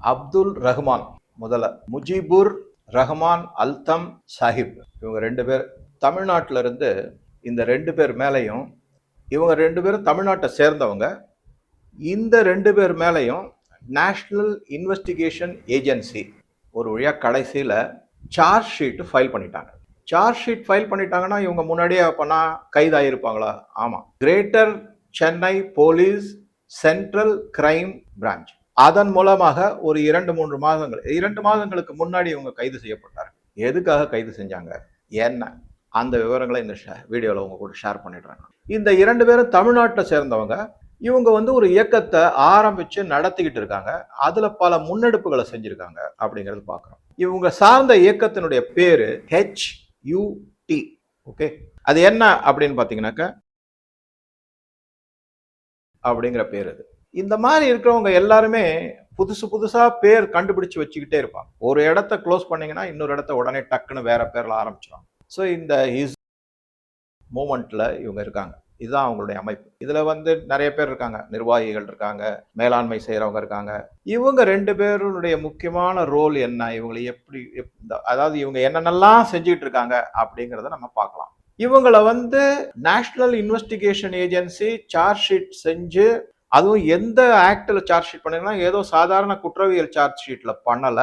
அப்துல் ரஹ்மான் முதல்ல. முஜிபுர் ரஹ்மான் அல்தம் சாஹிப். இவங்க ரெண்டு பேர் தமிழ்நாட்டிலிருந்து இந்த ரெண்டு பேர் மேலேயும் இவங்க ரெண்டு பேரும் தமிழ்நாட்டை சேர்ந்தவங்க. இந்த ரெண்டு பேர் மேலேயும் நேஷ்னல் இன்வெஸ்டிகேஷன் ஏஜென்சி ஒரு வழியாக கடைசியில் சார்ஜ் ஷீட்டு ஃபைல் பண்ணிட்டாங்க. சார்ஜ் ஷீட் ஃபைல் பண்ணிட்டாங்கன்னா இவங்க முன்னாடியே அப்போனா கைதாகிருப்பாங்களா ஆமாம் greater Chennai police central crime branch அதன் மூலமாக ஒரு இரண்டு மூன்று மாதங்கள் இரண்டு மாதங்களுக்கு முன்னாடி இவங்க கைது செய்யப்பட்டார் எதுக்காக கைது செஞ்சாங்க? என்ன? அந்த விவரங்களை இந்த வீடியோவில் உங்க கூட ஷேர் பண்ணிடுறாங்க இந்த இரண்டு பேரும் தமிழ்நாட்டை சேர்ந்தவங்க. இவங்க வந்து ஒரு இயக்கத்தை ஆரம்பித்து நடத்திக்கிட்டு இருக்காங்க. அதில் பல முன்னெடுப்புகளை செஞ்சுருக்காங்க அப்படிங்கிறது பார்க்குறோம் இவங்க சார்ந்த இயக்கத்தினுடைய பேர் ஹெச் யூடி ஓகே? அது என்ன அப்படின்னு பார்த்தீங்கன்னாக்க அப்படிங்கிற பேர் அது. இந்த மாதிரி இருக்கிறவங்க எல்லாருமே புதுசு புதுசா பேர் கண்டுபிடிச்சு வச்சுக்கிட்டே இருப்பாங்க. ஒரு இடத்த க்ளோஸ் பண்ணீங்கன்னா இன்னொரு இடத்த உடனே டக்குன்னு வேற பேர்ல ஆரம்பிச்சிடும் ஸோ இந்த ஹிஸ் மூமெண்ட்ல இவங்க இருக்காங்க. இதுதான் அவங்களுடைய அமைப்பு. இதுல வந்து நிறைய பேர் இருக்காங்க. நிர்வாகிகள் இருக்காங்க மேலாண்மை செய்யறவங்க இருக்காங்க. இவங்க ரெண்டு பேருடைய முக்கியமான ரோல் என்ன? இவங்களை எப்படி எப்- இந்த- அதாவது இவங்க என்னென்னலாம் செஞ்சுக்கிட்டு இருக்காங்க அப்படிங்கிறத நம்ம பார்க்கலாம். இவங்களை வந்து national investigation agency charge sheet செஞ்சு அதுவும் எந்த ஆக்டில் சார்ஜ் ஷீட் பண்ணிருந்தா ஏதோ சாதாரண குற்றவியல் சார்ஜ் ஷீட்ல பண்ணல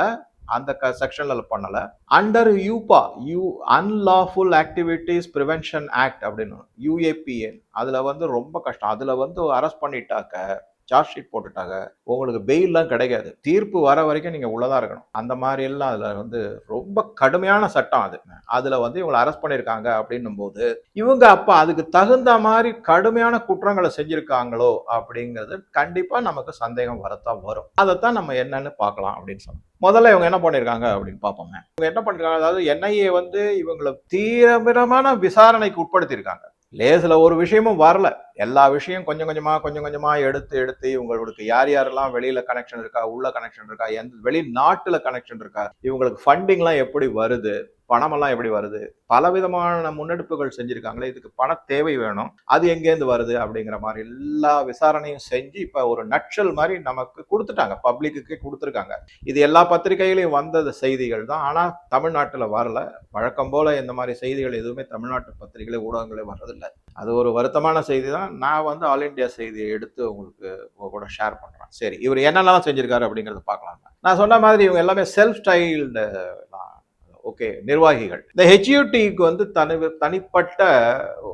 அந்த க செக்ஷன்ல பண்ணல. Under UAPA U unlawful activities prevention act அப்படின்னு யூஏபிஎன் அதுல வந்து ரொம்ப கஷ்டம். அதுல வந்து அரெஸ்ட் பண்ணிட்டாக்க சார்ஜ் ஷீட் போட்டுட்டாங்க. உங்களுக்கு பெயில்லாம் கிடைக்காது. தீர்ப்பு வர வரைக்கும் நீங்கள் உள்ளதாக இருக்கணும். அந்த மாதிரி எல்லாம் அதில் வந்து ரொம்ப கடுமையான சட்டம் அது. அதில் வந்து இவங்களை அரெஸ்ட் பண்ணியிருக்காங்க அப்படின்னும் போது இவங்க அப்போ அதுக்கு தகுந்த மாதிரி கடுமையான குற்றங்களை செஞ்சுருக்காங்களோ அப்படிங்கிறது கண்டிப்பாக நமக்கு சந்தேகம் வரத்தான் வரும். அதைத்தான் நம்ம என்னன்னு பார்க்கலாம் அப்படின்னு சொன்னோம். முதல்ல இவங்க என்ன பண்ணியிருக்காங்க அப்படின்னு பார்ப்போங்க இவங்க என்ன பண்ணிருக்காங்க அதாவது என்ஐஏ வந்து இவங்களை தீவிரமான விசாரணைக்கு உட்படுத்தியிருக்காங்க. லேசில் ஒரு விஷயமும் வரல. எல்லா விஷயம் கொஞ்சம் கொஞ்சமாக கொஞ்சம் கொஞ்சமாக எடுத்து எடுத்து இவங்களுக்கு யார் யாரெல்லாம் வெளியில் கனெக்ஷன் இருக்கா உள்ள கனெக்ஷன் இருக்கா எந்த வெளிநாட்டில் கனெக்ஷன் இருக்கா இவங்களுக்கு ஃபண்டிங்லாம் எப்படி வருது? பணமெல்லாம் எப்படி வருது? பலவிதமான முன்னெடுப்புகள் செஞ்சுருக்காங்களே இதுக்கு பண தேவை வேணும். அது எங்கேருந்து வருது அப்படிங்கிற மாதிரி எல்லா விசாரணையும் செஞ்சு இப்போ ஒரு நட்சல் மாதிரி நமக்கு கொடுத்துட்டாங்க. பப்ளிக்கு கொடுத்துருக்காங்க. இது எல்லா பத்திரிகைகளையும் வந்தது செய்திகள் தான். ஆனால் தமிழ்நாட்டில் வரல. வழக்கம் போல் இந்த மாதிரி செய்திகள் எதுவுமே தமிழ்நாட்டு பத்திரிகைகளே ஊடகங்களே வர்றதில்லை. அது ஒரு வருத்தமான செய்தி தான். நான் வந்து ஆல் இந்தியா செய்தியை எடுத்து உங்களுக்கு உங்க கூட ஷேர் பண்ணுறேன் சரி இவர் என்னெல்லாம் செஞ்சுருக்காரு அப்படிங்கறத பார்க்கலாம் நான் சொன்ன மாதிரி இவங்க எல்லாமே செல்ஃப் ஸ்டைல்டு ஓகே நிர்வாகிகள். இந்த ஹெச்யூடிக்கு வந்து தனி தனிப்பட்ட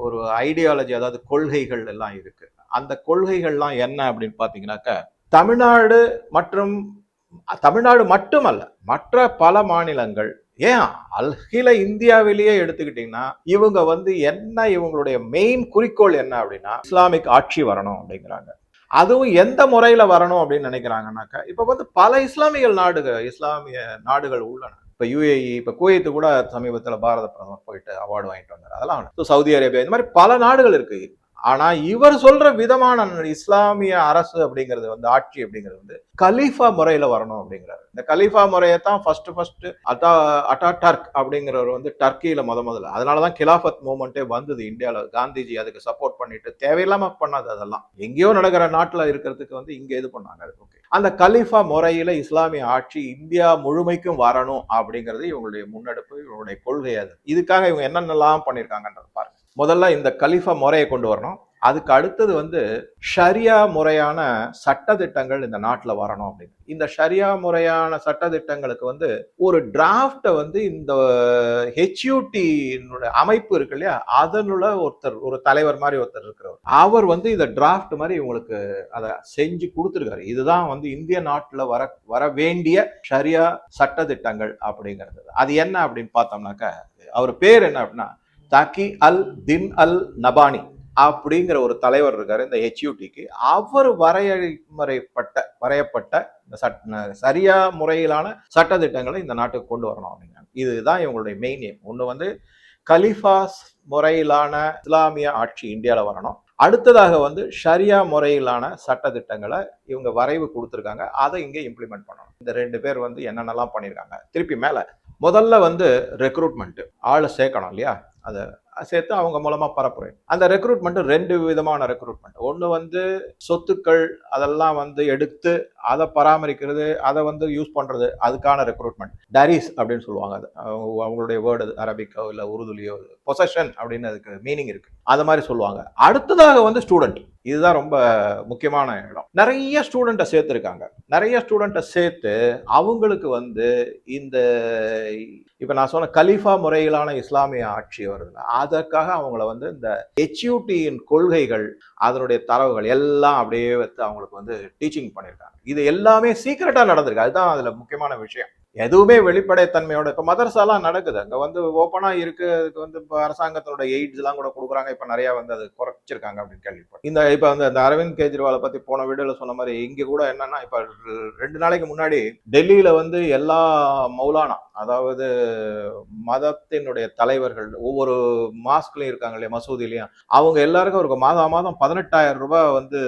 ஒரு ஐடியாலஜி அதாவது கொள்கைகள் எல்லாம் இருக்கு. அந்த கொள்கைகள்லாம் என்ன அப்படின்னு பார்த்தீங்கன்னாக்க தமிழ்நாடு மற்றும் தமிழ்நாடு மட்டுமல்ல மற்ற பல மாநிலங்கள் ஏன் அகில இந்தியாவிலேயே எடுத்துக்கிட்டீங்கன்னா இவங்க வந்து என்ன இவங்களுடைய மெயின் குறிக்கோள் என்ன அப்படின்னா இஸ்லாமிக் ஆட்சி வரணும் அப்படிங்கிறாங்க. அதுவும் எந்த முறையில் வரணும் அப்படின்னு நினைக்கிறாங்கன்னாக்கா இப்போ வந்து பல இஸ்லாமிய நாடுகள் இஸ்லாமிய நாடுகள் உள்ளன. இப்போ யுஏஇ இப்போ குவைத்து கூட சமீபத்தில் பாரத பிரதமர் போயிட்டு அவார்டு வாங்கிட்டு வந்தார். அதெல்லாம் ஸோ சவுதி அரேபியா இந்த மாதிரி பல நாடுகள் இருக்குது ஆனா இவர் சொல்ற விதமான இஸ்லாமிய அரசு அப்படிங்கிறது வந்து ஆட்சி அப்படிங்கிறது வந்து கலீஃபா முறையில வரணும் அப்படிங்கிறாரு. இந்த கலீஃபா முறையை தான் ஃபர்ஸ்ட் ஃபர்ஸ்ட் அட்டா அட்டா டர்க் அப்படிங்கிறவர் வந்து டர்க்கியில முத முதல்ல. அதனாலதான் கிலாஃபத் மூமெண்ட்டே வந்தது இந்தியாவில் காந்திஜி அதுக்கு சப்போர்ட் பண்ணிட்டு தேவையில்லாம பண்ணாது அதெல்லாம். எங்கேயோ நடக்கிற நாட்டுல இருக்கிறதுக்கு வந்து இங்க இது பண்ணாங்க. ஓகே. அந்த கலீஃபா முறையில இஸ்லாமிய ஆட்சி இந்தியா முழுமைக்கும் வரணும் அப்படிங்கிறது இவங்களுடைய முன்னெடுப்பு இவங்களுடைய கொள்கை அது. இதுக்காக இவங்க என்னென்னலாம் பண்ணியிருக்காங்கன்றது பாருங்க. முதல்ல இந்த கலிஃபா முறையை கொண்டு வரணும். அதுக்கு அடுத்தது வந்து ஷரியா முறையான சட்டதிட்டங்கள் இந்த நாட்டில் வரணும் அப்படின்னு. இந்த ஷரியா முறையான சட்டதிட்டங்களுக்கு வந்து ஒரு டிராஃப்டை வந்து இந்த ஹெச்யூடி அமைப்பு இருக்கு இல்லையா? அதனுள்ள ஒருத்தர் ஒரு தலைவர் மாதிரி ஒருத்தர் இருக்கிறவர். அவர் வந்து இந்த டிராஃப்ட் மாதிரி இவங்களுக்கு அதை செஞ்சு கொடுத்துருக்காரு. இதுதான் வந்து இந்திய நாட்டில் வர வர வேண்டிய ஷரியா சட்டதிட்டங்கள் அப்படிங்கிறது. அது என்ன அப்படின்னு பார்த்தோம்னாக்க அவர் பேர் என்ன அப்படின்னா தக்கி அல் தின் அல் நபானி அப்படிங்கிற ஒரு தலைவர் இருக்கார் இந்த ஹெச்யூடிக்கு அவர் வரையறைப்பட்ட வரையப்பட்ட இந்த சட் சரியா முறையிலான சட்டத்திட்டங்களை இந்த நாட்டுக்கு கொண்டு வரணும் அப்படிங்கிறாங்க இதுதான் இவங்களுடைய மெயின் எய்ம் ஒன்று வந்து கலிஃபாஸ் முறையிலான இஸ்லாமிய ஆட்சி இந்தியாவில் வரணும். அடுத்ததாக வந்து ஷரியா முறையிலான சட்டதிட்டங்களை இவங்க வரைவு கொடுத்துருக்காங்க. அதை இங்கே இம்ப்ளிமெண்ட் பண்ணணும். இந்த ரெண்டு பேர் வந்து என்னென்னலாம் பண்ணியிருக்காங்க. திருப்பி மேலே முதல்ல வந்து ரெக்ரூட்மெண்ட்டு ஆளை சேர்க்கணும் இல்லையா? அதை சேர்த்து அவங்க மூலமாக பரப்புறேன். அந்த ரெக்ரூட்மெண்ட் ரெண்டு விதமான ரெக்ரூட்மெண்ட் ஒன்று வந்து சொத்துக்கள் அதெல்லாம் வந்து எடுத்து அதை பராமரிக்கிறது அதை வந்து யூஸ் பண்ணுறது அதுக்கான ரெக்ரூட்மெண்ட் டரிஸ் அப்படின்னு சொல்லுவாங்க அது. அவங்க- அவங்களுடைய வேர்டு அரபிக்கோ இல்லை உருதுலையோ பொசஷன் அப்படின்னு அதுக்கு மீனிங் இருக்குது அது மாதிரி சொல்லுவாங்க. அடுத்ததாக வந்து ஸ்டூடெண்ட் இதுதான் ரொம்ப முக்கியமான இடம். நிறைய ஸ்டூடெண்ட்டை சேர்த்துருக்காங்க. நிறைய ஸ்டூடெண்ட்டை சேர்த்து அவங்களுக்கு வந்து இந்த இப்போ நான் சொன்ன கலீஃபா முறையிலான இஸ்லாமிய ஆட்சி வருதுன்னா அதற்காக அவங்கள வந்து இந்த ஹெச்யூடியின் கொள்கைகள் அதனுடைய தரவுகள் எல்லாம் அப்படியே வைத்து அவங்களுக்கு வந்து டீச்சிங் பண்ணியிருக்காங்க. இது எல்லாமே சீக்கிரட்டாக நடந்திருக்கு. அதுதான் அதில் முக்கியமான விஷயம். எதுவுமே வெளிப்படைத்தன்மையோட இப்போ மதரசாலாம் நடக்குது. அங்கே வந்து ஓப்பனாக இருக்கு. அதுக்கு வந்து இப்போ அரசாங்கத்தோட எய்ட்ஸ்லாம் கூட கொடுக்குறாங்க. இப்போ நிறையா வந்து அது குறைச்சிருக்காங்க அப்படின்னு கேள்விப்பட்டேன். இந்த இப்போ வந்து அந்த அரவிந்த் கெஜ்ரிவாலை பற்றி போன வீடியோவில் சொன்ன மாதிரி இங்கே கூட என்னன்னா இப்போ ரெண்டு நாளைக்கு முன்னாடி டெல்லியில் வந்து எல்லா மௌலானா அதாவது மதத்தினுடைய தலைவர்கள் ஒவ்வொரு மாஸ்க்லையும் இருக்காங்க இல்லையா மசூதிலையும். அவங்க எல்லாருக்கும் ஒரு மாதம் மாதம் பதினெட்டாயிரம் ரூபாய் வந்து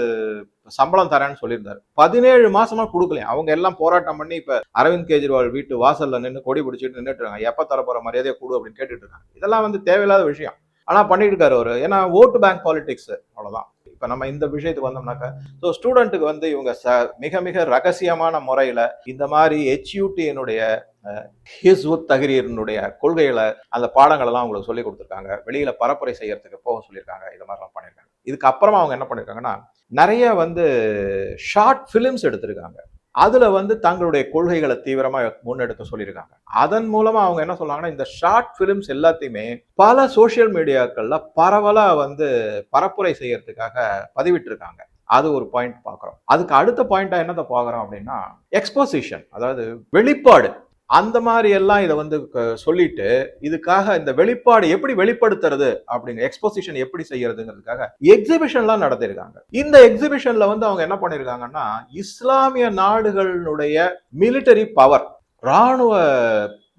சம்பளம் தரேன்னு சொல்லியிருந்தாரு. பதினேழு மாசமா கொடுக்கலையே அவங்க எல்லாம் போராட்டம் பண்ணி இப்ப அரவிந்த் கெஜ்ரிவால் வீட்டு வாசல்ல நின்று கொடி பிடிச்சிட்டு நின்றுட்டு இருக்காங்க. எப்ப தர போற மரியாதையை கொடு அப்படின்னு கேட்டுட்டு இருக்காங்க. இதெல்லாம் வந்து தேவையில்லாத விஷயம். ஆனா பண்ணிட்டு இருக்காரு அவரு. ஏன்னா ஓட்டு பேங்க் பாலிடிக்ஸ் அவ்வளவுதான். இப்ப நம்ம இந்த விஷயத்துக்கு வந்தோம்னாக்கா ஸோ ஸ்டூடெண்ட்டுக்கு வந்து இவங்க ச மிக மிக ரகசியமான முறையில இந்த மாதிரி ஹெச்யூடியினுடைய ஹிஸ்வுத் தகிரியனுடைய கொள்கைகளை அந்த பாடங்களெல்லாம் அவங்களுக்கு சொல்லி கொடுத்துருக்காங்க. வெளியில பரப்புரை செய்யறதுக்கு போக சொல்லியிருக்காங்க. இது மாதிரிலாம் பண்ணியிருக்காங்க. இதுக்கப்புறமா அவங்க என்ன பண்ணியிருக்காங்கன்னா நிறைய வந்து ஷார்ட் ஃபிலிம்ஸ் எடுத்திருக்காங்க. அதுல வந்து தங்களுடைய கொள்கைகளை தீவிரமா முன்னெடுக்க சொல்லியிருக்காங்க. அதன் மூலமா அவங்க என்ன சொல்றாங்கன்னா இந்த ஷார்ட் ஃபிலிம்ஸ் எல்லாத்தையுமே பல சோஷியல் மீடியாக்கள்ல பரவலா வந்து பரப்புரை செய்யறதுக்காக பதிவிட்டிருக்காங்க. அது ஒரு பாயிண்ட் பார்க்குறோம். அதுக்கு அடுத்த பாயிண்டா என்னத்தை பார்க்குறோம் அப்படின்னா எக்ஸ்போசிஷன் அதாவது வெளிப்பாடு. அந்த மாதிரி எல்லாம் இதை வந்து க- சொல்லிட்டு இதுக்காக இந்த வெளிப்பாடு எப்படி வெளிப்படுத்துறது அப்படிங்க எக்ஸ்போசிஷன் எப்படி செய்யறதுங்கிறதுக்காக எக்ஸிபிஷன்லாம் நடத்திருக்காங்க இந்த எக்ஸிபிஷன்ல வந்து அவங்க என்ன பண்ணிருக்காங்கன்னா இஸ்லாமிய நாடுகளுடைய மிலிட்டரி பவர் ராணுவ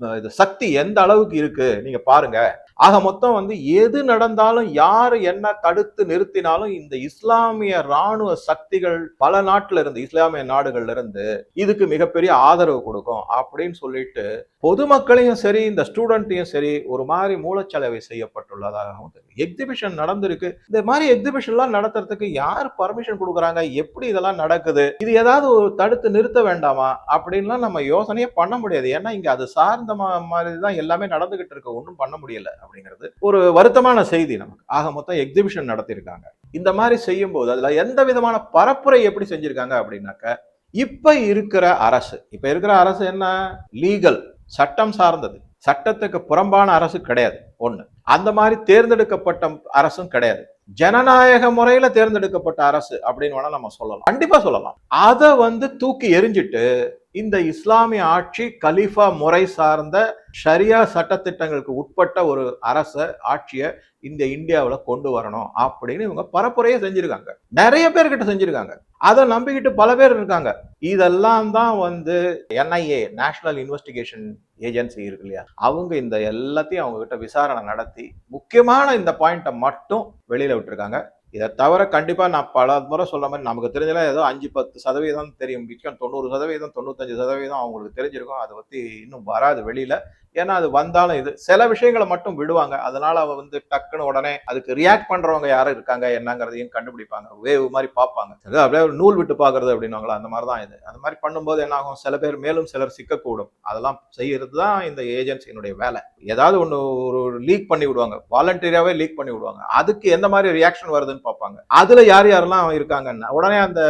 இது சக்தி எந்த அளவுக்கு இருக்கு நீங்க பாருங்க. ஆக மொத்தம் வந்து எது நடந்தாலும் யார் என்ன தடுத்து நிறுத்தினாலும் இந்த இஸ்லாமிய ராணுவ சக்திகள் பல நாட்டில இருந்து இஸ்லாமிய நாடுகள்ல இருந்து இதுக்கு மிகப்பெரிய ஆதரவு கொடுக்கும் அப்படின்னு சொல்லிட்டு பொதுமக்களையும் சரி இந்த ஸ்டூடெண்ட்டையும் சரி ஒரு மாதிரி மூலச்சலவை செய்யப்பட்டுள்ளதாகவும் தெரியும் எக்ஸிபிஷன் நடந்திருக்கு. இந்த மாதிரி எக்ஸிபிஷன்லாம் நடத்துறதுக்கு யார் பர்மிஷன் கொடுக்குறாங்க? எப்படி இதெல்லாம் நடக்குது? இது ஏதாவது ஒரு தடுத்து நிறுத்த வேண்டாமா? அப்படின்லாம் நம்ம யோசனையே பண்ண முடியாது. ஏன்னா இங்கே அது சார்ந்த மா- மாதிரி தான் எல்லாமே நடந்துகிட்டு இருக்கு. ஒன்றும் பண்ண முடியல அப்படிங்கிறது ஒரு வருத்தமான செய்தி நமக்கு. ஆக மொத்தம் எக்ஸிபிஷன் நடத்தியிருக்காங்க. இந்த மாதிரி செய்யும்போது அதில் எந்த விதமான பரப்புரை எப்படி செஞ்சுருக்காங்க அப்படின்னாக்க இப்போ இருக்கிற அரசு இப்போ இருக்கிற அரசு என்ன? லீகல் சட்டம் சார்ந்தது. சட்டத்துக்கு புறம்பான அரசு கிடையாது. ஒன்று அந்த மாதிரி தேர்ந்தெடுக்கப்பட்ட அரசும் கிடையாது. ஜனநாயக முறையில தேர்ந்தெடுக்கப்பட்ட அரசு அப்படின்னு வேணா நம்ம சொல்லலாம். கண்டிப்பா சொல்லலாம். அதை வந்து தூக்கி எரிஞ்சிட்டு இந்த இஸ்லாமிய ஆட்சி கலீஃபா முறை சார்ந்த ஷரியா சட்டத்திட்டங்களுக்கு உட்பட்ட ஒரு அரச ஆட்சியை இந்த இந்தியாவில் கொண்டு வரணும் அப்படின்னு இவங்க பரப்புரையே செஞ்சிருக்காங்க. நிறைய பேர்கிட்ட செஞ்சிருக்காங்க. அதை நம்பிக்கிட்டு பல பேர் இருக்காங்க. இதெல்லாம் தான் வந்து என்ஐஏ நேஷனல் இன்வெஸ்டிகேஷன் ஏஜென்சி இருக்கு இல்லையா? அவங்க இந்த எல்லாத்தையும் அவங்க கிட்ட விசாரணை நடத்தி முக்கியமான இந்த பாயிண்ட்டை மட்டும் வெளியில விட்டுருக்காங்க. இதை தவிர கண்டிப்பாக நான் பல முறை சொல்ற மாதிரி நமக்கு தெரிஞ்சலாம் ஏதோ அஞ்சு பத்து சதவீதம் தெரியும். மிச்சம் தொண்ணூறு சதவீதம் தொண்ணூத்தஞ்சு சதவீதம் அவங்களுக்கு தெரிஞ்சிருக்கும். அதை பற்றி இன்னும் வராது வெளியில். ஏன்னா அது வந்தாலும் இது சில விஷயங்களை மட்டும் விடுவாங்க. அதனால அவ வந்து டக்குன்னு உடனே அதுக்கு ரியாக்ட் பண்றவங்க யாரும் இருக்காங்க என்னங்கிறதையும் கண்டுபிடிப்பாங்க. வேவ் மாதிரி பார்ப்பாங்க. அப்படியே நூல் விட்டு பாக்குறது அப்படின்னுவாங்களா? அந்த மாதிரி தான் இது. அந்த மாதிரி பண்ணும்போது என்ன ஆகும் சில பேர் மேலும் சிலர் சிக்கக்கூடும். அதெல்லாம் செய்யறது தான் இந்த ஏஜென்சியினுடைய வேலை. ஏதாவது ஒன்று ஒரு லீக் பண்ணி விடுவாங்க. வாலண்டியராகவே லீக் பண்ணி விடுவாங்க. அதுக்கு எந்த மாதிரி ரியாக்ஷன் வருதுன்னு பார்ப்பாங்க. அதுல யார் யாரெல்லாம் இருக்காங்கன்னா உடனே அந்த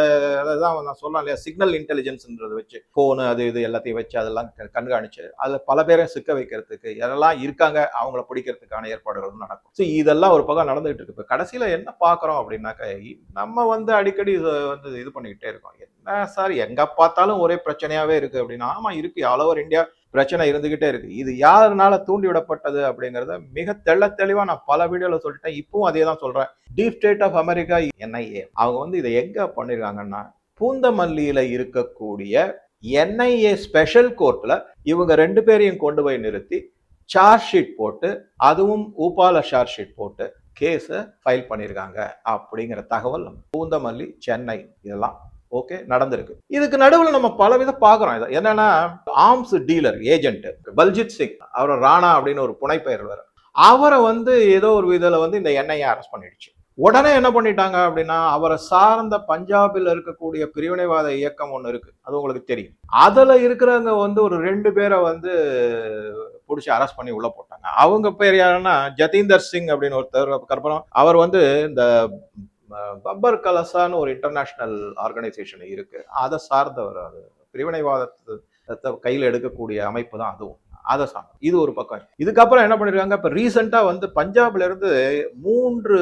அதான் நான் சொல்லலாம் இல்லையா சிக்னல் இன்டெலிஜென்ஸ்ன்றது வச்சு போனு அது இது எல்லாத்தையும் வச்சு அதெல்லாம் க- கண்காணிச்சு. அதுல பல பேரை சிக்க வைக்கிறதுக்கு யாரெல்லாம் இருக்காங்க அவங்கள பிடிக்கிறதுக்கான ஏற்பாடுகளும் நடக்கும். ஸோ இதெல்லாம் ஒரு பக்கம் நடந்துகிட்டு இருக்கு. இப்போ கடைசியில என்ன பார்க்குறோம் அப்படின்னாக்கா நம்ம வந்து அடிக்கடி இதை வந்து இது பண்ணிக்கிட்டே இருக்கோம். என்ன சார் எங்கே பார்த்தாலும் ஒரே பிரச்சனையாகவே இருக்கு அப்படின்னா ஆமாம் இருக்கு. ஆல் ஓவர் இந்தியா பிரச்சனை இருந்துகிட்டே இருக்கு. இது யாருனால தூண்டி விடப்பட்டது அப்படிங்கறத மிக தெள்ள தெளிவா நான் பல வீடியோல சொல்லிட்டேன். இப்பவும் அதே தான் சொல்றேன். Deep state of America NIA அவங்க வந்து இதை எங்க பண்ணிருக்காங்கன்னா பூந்தமல்லியில இருக்கக்கூடிய என்ஐஏ ஸ்பெஷல் கோர்ட்ல இவங்க ரெண்டு பேரையும் கொண்டு போய் நிறுத்தி சார்ஜ் ஷீட் போட்டு அதுவும் ஊப்பால சார்ஜ் ஷீட் போட்டு கேஸை ஃபைல் பண்ணியிருக்காங்க அப்படிங்கிற தகவல் நம்ம பூந்தமல்லி சென்னை இதெல்லாம் ஓகே நடந்திருக்கு. இதுக்கு நடுவில் நம்ம பல விதம் பார்க்குறோம். இதை என்னன்னா arms dealer agent Baljit Singh அவர் ராணா அப்படின்னு ஒரு புனைப்பெயர் வேற அவரை வந்து ஏதோ ஒரு விதத்தில் வந்து இந்த எண்ணெயை அரெஸ்ட் பண்ணிடுச்சு. உடனே என்ன பண்ணிட்டாங்க அப்படின்னா அவரை சார்ந்த பஞ்சாபில் இருக்கக்கூடிய பிரிவினைவாத இயக்கம் ஒன்று இருக்கு. அது உங்களுக்கு தெரியும். அதில் இருக்கிறவங்க வந்து ஒரு ரெண்டு பேரை வந்து பிடிச்சி அரெஸ்ட் பண்ணி உள்ள போட்டாங்க. அவங்க பேர் யாருன்னா ஜதீந்தர் சிங் அப்படின்னு ஒருத்தர் கற்பனம் அவர் வந்து இந்த பப்பர் கலசான்னு ஒரு இன்டர்நேஷனல் ஆர்கனைசேஷன் இருக்கு. அதை சார்ந்தவர் அது பிரிவினைவாதத்தை கையில் எடுக்கக்கூடிய அமைப்பு தான் அதுவும். அதை சாப்பிடும் இது ஒரு பக்கம். இதுக்கப்புறம் என்ன பண்ணிருக்காங்க? இப்போ ரீசெண்டாக வந்து பஞ்சாப்ல இருந்து மூன்று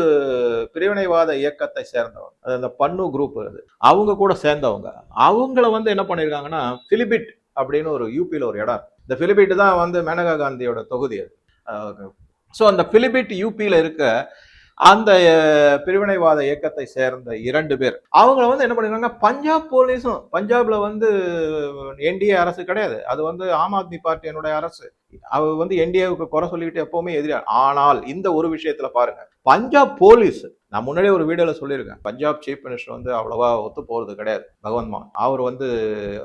பிரிவினைவாத இயக்கத்தை சேர்ந்தவங்க. அது அந்த பன்னு குரூப் அது. அவங்க கூட சேர்ந்தவங்க. அவங்கள வந்து என்ன பண்ணியிருக்காங்கன்னா பிலிபிட் அப்படின்னு ஒரு யூபியில் ஒரு இடம் இந்த பிலிபிட் தான் வந்து மேனகா காந்தியோட தொகுதி அது. ஸோ அந்த பிலிபிட் யூபியில் இருக்க அந்த பிரிவினைவாத இயக்கத்தை சேர்ந்த இரண்டு பேர். அவங்கள வந்து என்ன பண்ணிருக்காங்க பஞ்சாப் போலீஸும் பஞ்சாப்ல வந்து என்டிஏ அரசு கிடையாது. அது வந்து ஆம் ஆத்மி பார்ட்டியினுடைய அரசு. அவ வந்து என்டிஏவுக்கு குறை சொல்லிக்கிட்டு எப்பவுமே எதிரியார் ஆனால் இந்த ஒரு விஷயத்துல பாருங்க. பஞ்சாப் போலீஸ் நான் முன்னாடியே ஒரு வீடியோல சொல்லியிருக்கேன். பஞ்சாப் சீஃப் மினிஸ்டர் வந்து அவ்வளவா ஒத்து போறது கிடையாது. பகவந்த் மான். அவர் வந்து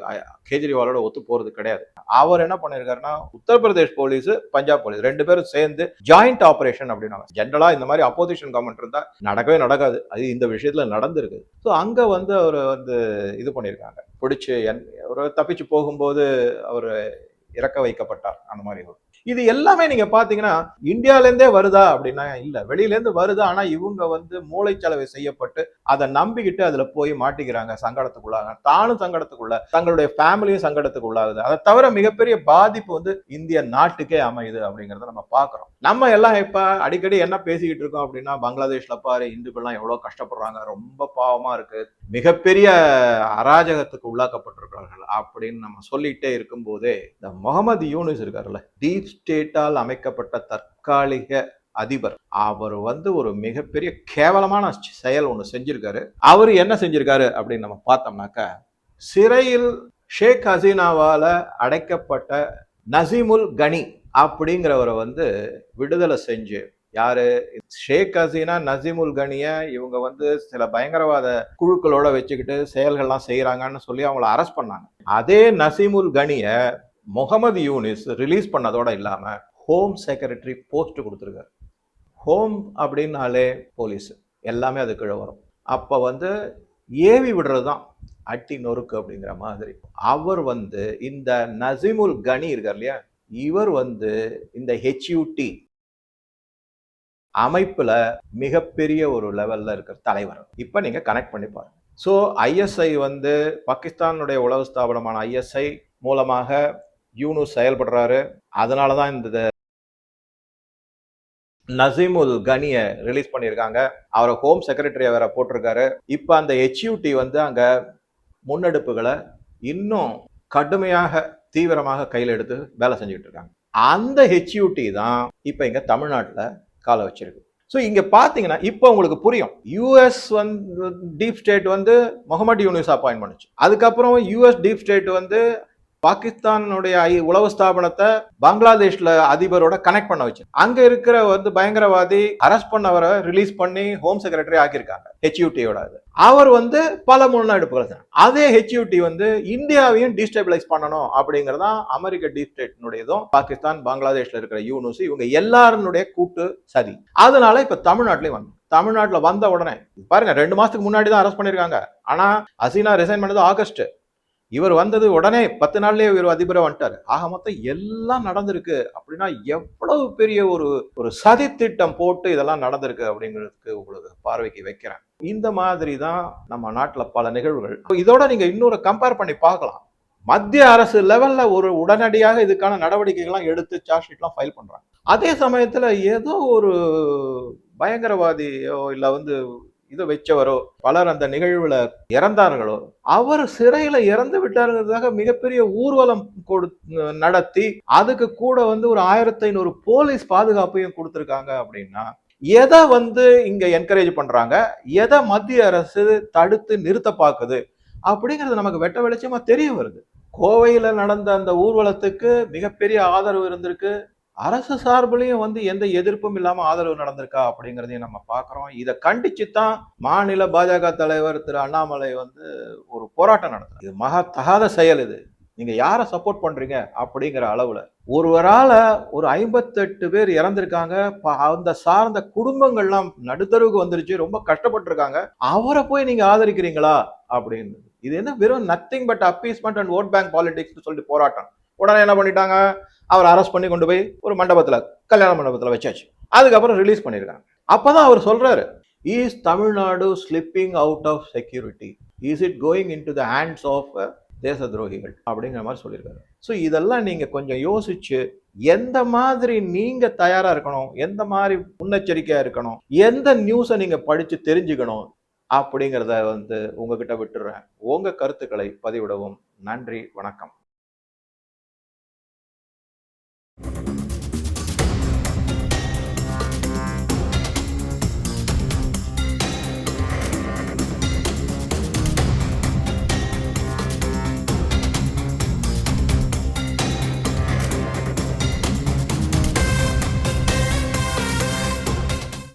அஹ், கேஜ்ரிவாலோட ஒத்து போறது கிடையாது. அவர் என்ன பண்ணிருக்காருன்னா உத்தரப்பிரதேஷ் போலீஸ் பஞ்சாப் போலீஸ் ரெண்டு பேரும் சேர்ந்து ஜாயிண்ட் ஆபரேஷன் அப்படின்னாங்க. ஜென்ரலா இந்த மாதிரி அப்போசிஷன் கவர்மெண்ட் இருந்தா நடக்கவே நடக்காது. அது இந்த விஷயத்துல நடந்திருக்கு. ஸோ அங்க வந்து அவர் வந்து இது பண்ணியிருக்காங்க. பிடிச்சு என்- ஒரு தப்பிச்சு போகும்போது அவர் இறக்க வைக்கப்பட்டார். அந்த மாதிரி ஒரு இது எல்லாமே நீங்க பாத்தீங்கன்னா இந்தியால இருந்தே வருதா அப்படின்னா இல்ல. வெளியில இருந்து வருதா ஆனா இவங்க வந்து மூளைச்சலவை செய்யப்பட்டு அதை நம்பிக்கிட்டு அதுல போய் மாட்டிக்கிறாங்க சங்கடத்துக்குள்ளாங்க தானும் சங்கடத்துக்குள்ள தங்களுடைய ஃபேமிலியும் சங்கடத்துக்கு உள்ளாகுது அதை தவிர மிகப்பெரிய பாதிப்பு வந்து இந்திய நாட்டுக்கே அமையுது அப்படிங்கறத நம்ம பாக்குறோம். நம்ம எல்லாம் இப்ப அடிக்கடி என்ன பேசிக்கிட்டு இருக்கோம் அப்படின்னா பங்களாதேஷ்ல பாரு இந்துக்கள்லாம் எவ்வளவு கஷ்டப்படுறாங்க ரொம்ப பாவமா இருக்கு. மிகப்பெரிய அராஜகத்துக்கு உள்ளாக்கப்பட்டிருக்கிறார்கள் அப்படின்னு நம்ம சொல்லிட்டே இருக்கும்போதே இந்த முகமது யூனிஸ் இருக்காருல்ல டீப் ஸ்டேட்டால் அமைக்கப்பட்ட தற்காலிக அதிபர். அவர் வந்து ஒரு மிகப்பெரிய கேவலமான செயல் ஒன்று செஞ்சிருக்காரு. அவர் என்ன செஞ்சிருக்காரு அப்படின்னு நம்ம பார்த்தோம்னாக்க சிறையில் ஷேக் ஹசீனாவால் அடைக்கப்பட்ட நசீமுல் கனி அப்படிங்கிறவரை வந்து விடுதலை செஞ்சு யாரு? ஷேக் ஹசீனா நசீமுல் கனிய இவங்க வந்து சில பயங்கரவாத குழுக்களோட வச்சுக்கிட்டு செயல்கள்லாம் செய்யறாங்கன்னு சொல்லி அவங்கள அரெஸ்ட் பண்ணாங்க. அதே நசீமுல் கனிய முகமது யூனிஸ் ரிலீஸ் பண்ணதோட இல்லாமல் ஹோம் செக்ரட்டரி போஸ்ட் கொடுத்துருக்காரு. ஹோம் அப்படின்னாலே போலீஸ் எல்லாமே அது கீழே வரும். அப்போ வந்து ஏவி விடுறது தான் அட்டி நொறுக்கு அப்படிங்கிற மாதிரி. அவர் வந்து இந்த நசிமுல் கனி இருக்கார் இல்லையா? இவர் வந்து இந்த ஹெச்யூடி அமைப்பில் மிகப்பெரிய ஒரு லெவலில் இருக்கிற தலைவர். இப்போ நீங்கள் கனெக்ட் பண்ணி பாருங்க. ஸோ ஐஎஸ்ஐ வந்து பாகிஸ்தானுடைய உளவு ஸ்தாபனமான ஐஎஸ்ஐ மூலமாக யூனுஸ் செயல்படுறாரு. அதனால தான் இந்த நசீமுல் கனியை ரிலீஸ் பண்ணியிருக்காங்க. அவரை ஹோம் செக்ரட்டரியை வேற போட்டிருக்காரு. இப்போ அந்த ஹெச்யூடி வந்து அங்கே முன்னெடுப்புகளை இன்னும் கடுமையாக தீவிரமாக கையில் எடுத்து வேலை செஞ்சுக்கிட்டு இருக்காங்க. அந்த ஹெச்யூடி தான் இப்போ இங்கே தமிழ்நாட்டில் காலை வச்சிருக்கு. ஸோ இங்கே பார்த்தீங்கன்னா இப்போ உங்களுக்கு புரியும். யூஎஸ் வந்து டீப் ஸ்டேட் வந்து முகமது யூனிஸ் அப்பாயின்ட் பண்ணுச்சு. அதுக்கப்புறம் யூஎஸ் டீப் ஸ்டேட் வந்து பாகிஸ்தானுடைய உளவு ஸ்தாபனத்தை பங்களாதேஷ்ல அதிபரோட கனெக்ட் பண்ண வச்சு. அங்க இருக்கிற வந்து பயங்கரவாதி அரெஸ்ட் பண்ணவரை ரிலீஸ் பண்ணி ஹோம் செக்ரட்டரி ஆக்கியிருக்காங்க. ஹெச்யூடியோட அது. அவர் வந்து பல முன்னெடுப்புகள் செஞ்சார். அதே ஹெச்யூடி வந்து இந்தியாவையும் டீஸ்டபிளைஸ் பண்ணணும் அப்படிங்கறதான் அமெரிக்க டீப் ஸ்டேட்னுடையதும் பாகிஸ்தான் பங்களாதேஷ்ல இருக்கிற யூனூஸ் இவங்க எல்லாருடைய கூட்டு சதி. அதனால இப்ப தமிழ்நாட்டிலையும் வந்து தமிழ்நாட்டில் வந்த உடனே பாருங்க ரெண்டு மாசத்துக்கு முன்னாடி தான் அரெஸ்ட் பண்ணியிருக்காங்க. ஆனா ஹசீனா ரிசைன் பண்ணது ஆகஸ்ட் இவர் வந்தது உடனே பத்து நாள்லயே இவர் அதிபரை வந்துட்டார். ஆக மொத்தம் எல்லாம் நடந்திருக்கு அப்படின்னா எவ்வளவு பெரிய ஒரு ஒரு சதி திட்டம் போட்டு இதெல்லாம் நடந்திருக்கு அப்படிங்கிறதுக்கு உங்களுக்கு பார்வைக்கு வைக்கிறேன். இந்த மாதிரி தான் நம்ம நாட்டில் பல நிகழ்வுகள். இதோட நீங்க இன்னொரு கம்பேர் பண்ணி பார்க்கலாம். மத்திய அரசு லெவல்ல ஒரு உடனடியாக இதுக்கான நடவடிக்கைகள்லாம் எடுத்து சார்ஜ் ஷீட்லாம் ஃபைல் பண்றாங்க. அதே சமயத்துல ஏதோ ஒரு பயங்கரவாதியோ இல்லை வந்து இதை வச்சவரோ பலர் அந்த நிகழ்வுல இறந்தார்களோ அவர் சிறையில இறந்து விட்டாருங்கிறதுக்காக மிகப்பெரிய ஊர்வலம் கொடு நடத்தி அதுக்கு கூட வந்து ஒரு ஆயிரத்தி ஐநூறு போலீஸ் பாதுகாப்பையும் கொடுத்துருக்காங்க அப்படின்னா எதை வந்து இங்க என்கரேஜ் பண்றாங்க? எதை மத்திய அரசு தடுத்து நிறுத்த பார்க்குது அப்படிங்கிறது நமக்கு வெட்ட வெளிச்சமா தெரிய வருது. கோவையில நடந்த அந்த ஊர்வலத்துக்கு மிகப்பெரிய ஆதரவு இருந்திருக்கு. அரசு சார்பிலையும் வந்து எந்த எதிர்ப்பும் இல்லாமல் ஆதரவு நடந்திருக்கா அப்படிங்கிறதையும் நம்ம பார்க்குறோம். இதை கண்டிச்சு தான் மாநில பாஜக தலைவர் திரு அண்ணாமலை வந்து ஒரு போராட்டம் நடத்துறாரு. இது மகா தகாத செயல் இது. நீங்க யாரை சப்போர்ட் பண்றீங்க அப்படிங்கிற அளவுல. ஒருவரால ஒரு ஐம்பத்தெட்டு பேர் இறந்திருக்காங்க. ப- அந்த சார்ந்த குடும்பங்கள்லாம் நடுத்தருவுக்கு வந்துருச்சு. ரொம்ப கஷ்டப்பட்டிருக்காங்க. அவரை போய் நீங்க ஆதரிக்கிறீங்களா அப்படின்னு. இது என்ன வெறும் nothing but appeasement and vote bank politics சொல்லிட்டு போராட்டம். உடனே என்ன பண்ணிட்டாங்க? அவர் அரெஸ்ட் பண்ணி கொண்டு போய் ஒரு மண்டபத்தில் கல்யாண மண்டபத்தில் வச்சாச்சு. அதுக்கப்புறம் ரிலீஸ் பண்ணியிருக்காங்க அப்போ தான் அவர் சொல்கிறாரு is Tamil Nadu slipping out of security is it going into the hands of தேச துரோகிகள் அப்படிங்கிற மாதிரி சொல்லியிருக்காரு. ஸோ இதெல்லாம் நீங்கள் கொஞ்சம் யோசிச்சு எந்த மாதிரி நீங்கள் தயாராக இருக்கணும் எந்த மாதிரி முன்னெச்சரிக்கையாக இருக்கணும் எந்த நியூஸை நீங்கள் படித்து தெரிஞ்சுக்கணும் அப்படிங்கிறத வந்து உங்ககிட்ட விட்டுடுறேன் உங்கள் கருத்துக்களை பதிவிடவும். நன்றி வணக்கம்.